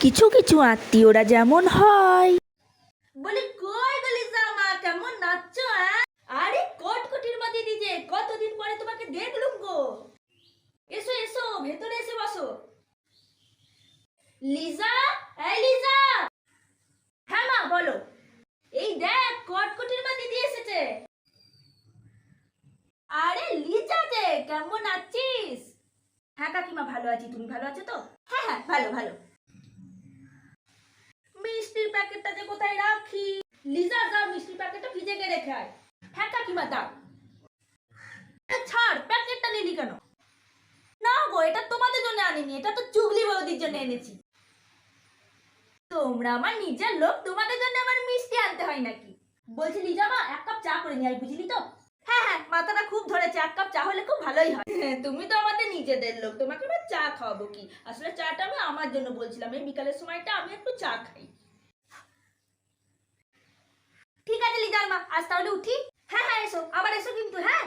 কিছু কিছু আত্মীয়রা যেমন হয়। বলি, কই গলি জামা? কেমন নাচছো হ্যাঁ? আরে, কটকটির মধ্যে দিজে কতদিন পরে তোমাকে দেখলুম গো। এসো এসো, ভেতরে এসে বসো। লিজা? এই লিজা! হ্যাঁ মা, বলো। এই দেখ, কটকটির মধ্যে দিদি এসেছে। আরে, লিজা যে, কেমন আছিস হ্যাঁ কাকিমা, ভালো আছি। তুমি ভালো আছো তো? হ্যাঁ হ্যাঁ ভালো ভালো। প্যাকেটটা যে কোথায় রাখি? লিজা দাও মিষ্টির প্যাকেটটা ভিজে গিয়ে রেখে আয়। হ্যাঁ কাকিমা দাও ছাড় প্যাকেটটা নিলি কেন? না গো এটা তোমাদের জন্য আনিনি এটা তো চুগলি বৌদির জন্য এনেছি। তোমরা আমার নিজের লোক তোমাদের জন্য আমার মিষ্টি আনতে হয় নাকি? বলছি লিজা মা এক কাপ চা করে নিয়ে বুঝলি তো? হ্যাঁ হ্যাঁ মাথাটা খুব ধরেছে এক কাপ চা হলে খুব ভালোই হয়। হ্যাঁ, তুমি তো আমাদের নিজেদের লোক তোমাকে চা খাওয়াবো কি? আসলে চাটা আমি আমার জন্য বলছিলাম এই বিকালের সময়টা আমি একটু চা খাই। ঠিক মা। আজ তাহলে উঠি। হ্যাঁ হ্যাঁ এসো। আবার এসো কিন্তু হ্যাঁ?